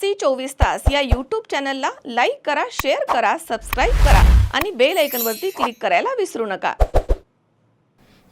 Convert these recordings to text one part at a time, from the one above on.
C चोवीस तास या यूट्यूब चॅनलला लाईक करा शेअर करा सबस्क्राईब करा आणि बेल आयकनवरती क्लिक करायला विसरू नका.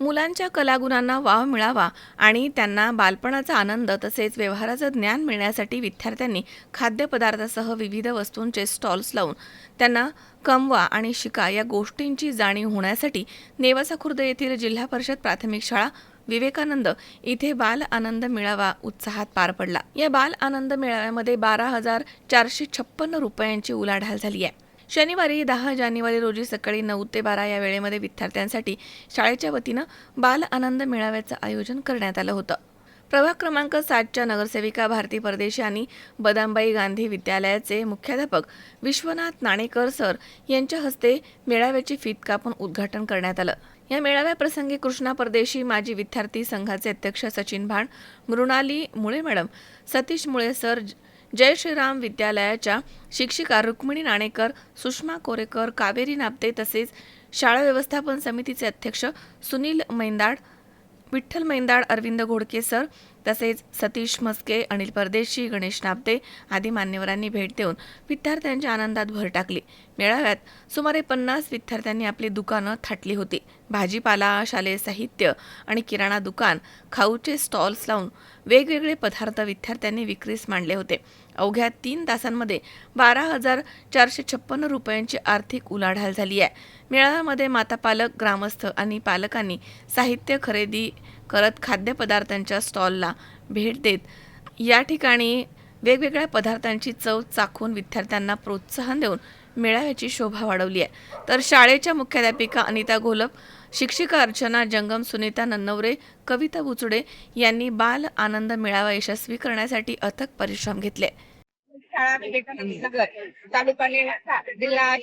मुलांच्या कलागुणांना वाव मिळावा आणि त्यांना बालपणाचा आनंद तसेच व्यवहाराचं ज्ञान मिळण्यासाठी विद्यार्थ्यांनी खाद्यपदार्थासह विविध वस्तूंचे स्टॉल्स लावून त्यांना कमवा आणि शिका या गोष्टींची जाणीव होण्यासाठी नेवासा खुर्द येथील जिल्हा परिषद प्राथमिक शाळा विवेकानंद इथे बाल आनंद मेळावा उत्साहात पार पडला. या बाल आनंद मेळाव्यामध्ये बारा हजार चारशे छप्पन्न रुपयांची उलाढाल झाली आहे. शनिवारी दहा जानेवारी रोजी सकाळी नऊ ते बारा या वेळेमध्ये विद्यार्थ्यांसाठी शाळेच्या वतीनं बाल आनंद मेळाव्याचं आयोजन करण्यात आलं होतं. प्रभाग क्रमांक सातच्या नगरसेविका भारती परदेशी आणि बदामबाई गांधी विद्यालयाचे मुख्याध्यापक विश्वनाथ नाणेकर सर यांच्या हस्ते मेळाव्याची फीत कापून उद्घाटन करण्यात आलं. या मेळाव्याप्रसंगी कृष्णा परदेशी माजी विद्यार्थी संघाचे अध्यक्ष सचिन भाण मृणाली मुळे मॅडम सतीश मुळे सर जय श्रीराम विद्यालयाच्या शिक्षिका रुक्मिणी नाणेकर सुषमा कोरेकर कावेरी नापते तसेच शाळा व्यवस्थापन समितीचे अध्यक्ष सुनील मैंदाड विठ्ठल मैंदाड अरविंद घोडके सर तसेच सतीश मस्के अनिल परदेशी गणेश नापते आदी मान्यवरांनी भेट देऊन विद्यार्थ्यांच्या आनंदात भर टाकली. मेळाव्यात सुमारे पन्नास विद्यार्थ्यांनी आपली दुकानं थाटली होती. भाजीपाला शालेय साहित्य आणि किराणा दुकान खाऊचे स्टॉल्स लावून वेगवेगळे पदार्थ विद्यार्थ्यांनी विक्रीस मांडले होते. अवघ्या तीन तासांमध्ये बारा हजार चारशे छप्पन्न रुपयांची आर्थिक उलाढाल झाली आहे. मेळाव्यामध्ये माता पालक ग्रामस्थ आणि पालकांनी साहित्य खरेदी करत खाद्यपदार्थांच्या स्टॉलला भेट देत. या ठिकाणी वेगवेगळ्या पदार्थांची चव चाखून विद्यार्थ्यांना प्रोत्साहन देऊन मेळाव्याची शोभा वाढवली आहे. तर शाळेच्या मुख्याध्यापिका अनिता घोलप शिक्षिका अर्चना जंगम सुनीता नन्नवरे कविता बुचुडे यांनी बाल आनंद मेळावा यशस्वी करण्यासाठी अथक परिश्रम घेतले. शाळा तालुका जिल्हा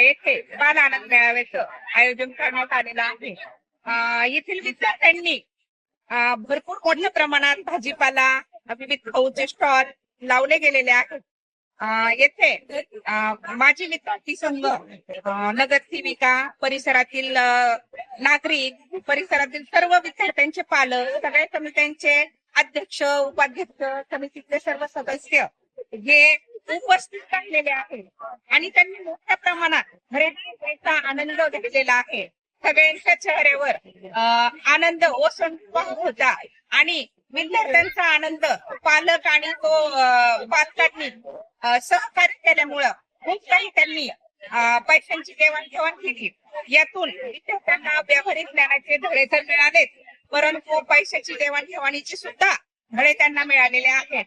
येथे बाल आनंद मेळाव्याचं आयोजन करण्यात आलेलं आहे. येथील विद्यार्थ्यांनी भरपूर मोठ्या प्रमाणात भाजीपाला विविध खाऊचे स्टॉल लावले गेलेले आहेत. येथे माझी माजी विद्यार्थी संघ नगरसेविका परिसरातील नागरिक परिसरातील सर्व विद्यार्थ्यांचे पालक सगळ्या समित्यांचे अध्यक्ष उपाध्यक्ष समितीतले सर्व सदस्य हे उपस्थित राहिलेले आहेत. आणि त्यांनी मोठ्या प्रमाणात खरेदीचा आनंद घेतलेला आहे. सगळ्यांच्या चेहऱ्यावर आनंद ओसंड होता. आणि विद्यार्थ्यांचा आनंद पालक आणि तो पालकांनी सहकार्य केल्यामुळं खूप काही त्यांनी पैशांची देवाणघेवाण केली. यातून विद्यार्थ्यांना व्यावहारिक ज्ञानाचे धडे तर मिळालेच परंतु पैशाची देवाणघेवाणीची सुद्धा धडे त्यांना मिळालेले आहेत.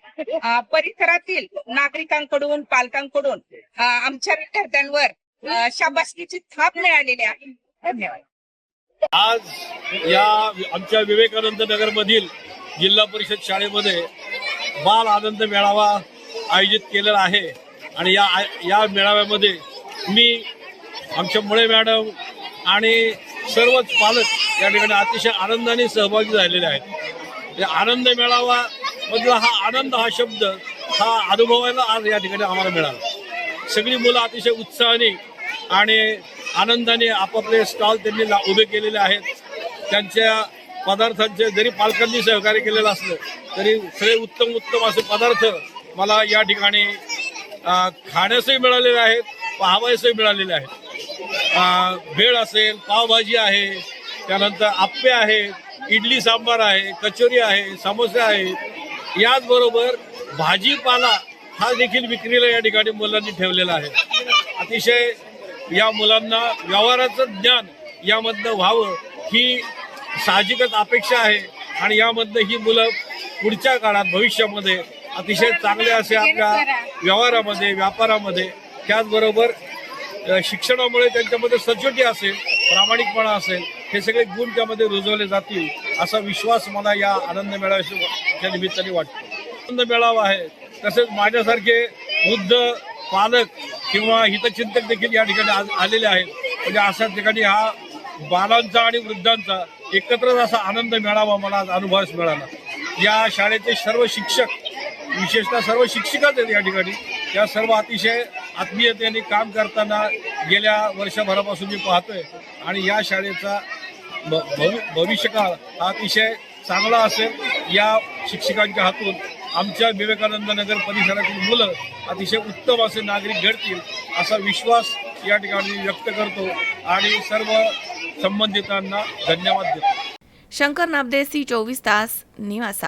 परिसरातील नागरिकांकडून पालकांकडून आमच्या विद्यार्थ्यांवर शाबासकीची थाप मिळालेली आहे. धन्यवाद. आज या आमच्या विवेकानंद नगर मधील जिल्हा परिषद शाळेमध्ये बाल आनंद मेळावा आयोजित केलेला आहे. आणि या या मेळाव्यामध्ये मी आमच्या मुळे मॅडम आणि सर्वच पालक या ठिकाणी अतिशय आनंदाने सहभागी झालेले आहेत. या आनंद मेळावा मधला हा आनंद हा शब्द हा अनुभवायला आज या ठिकाणी आम्हाला मिळाला. सगळी मुलं अतिशय उत्साहाने आणि आनंदाने आपापले स्टॉल त्यांनी उभे केलेले आहेत. त्यांच्या पदार्थांचे जरी पालकांनी सहकार्य केलेलं असलं तरी सगळे उत्तम उत्तम असे पदार्थ मला या ठिकाणी खाण्यासही मिळालेले आहेत पाहावयासही मिळालेले आहेत. भेळ असेल पावभाजी आहे त्यानंतर आप्पे आहेत इडली सांबार आहे कचोरी आहे समोसे आहेत याचबरोबर भाजीपाला हा देखील विक्रीला या ठिकाणी मुलांनी ठेवलेला आहे. अतिशय या मुलांना व्यवहाराचं ज्ञान यामधनं व्हावं ही साहजिकच अपेक्षा आहे. आणि यामधनं ही मुलं पुढच्या काळात भविष्यामध्ये अतिशय चांगले असे आपल्या व्यवहारामध्ये व्यापारामध्ये. त्याचबरोबर शिक्षणामुळे त्यांच्यामध्ये सचोटी असेल प्रामाणिकपणा असेल हे सगळे गुण त्यामध्ये रुजवले जातील असा विश्वास मला या आनंद मेळाव्याच्या निमित्ताने वाटतो. आनंद मेळावा आहे. तसेच माझ्यासारखे वृद्ध पालक किंवा हितचिंतक देखील या ठिकाणी आज आलेले आहेत. म्हणजे अशा ठिकाणी हा बालांचा आणि वृद्धांचा एकत्रच असा आनंद मिळावा मला आज अनुभवास मिळाला. या शाळेचे सर्व शिक्षक विशेषतः सर्व शिक्षिकाच आहेत या ठिकाणी. त्या सर्व अतिशय आत्मीयतेने काम करताना गेल्या वर्षभरापासून मी पाहतोय. आणि या शाळेचा भ- भवि- भविष्यकाळ हा अतिशय चांगला असेल या शिक्षकांच्या हातून. आमच्या विवेकानंद नगर परिसरातील मुलं अतिशय उत्तम असे नागरिक घडतील असा विश्वास या ठिकाणी व्यक्त करतो आणि सर्व संबंधितांना धन्यवाद देतो. शंकर नाबदे सी चोवीस तास निवासा.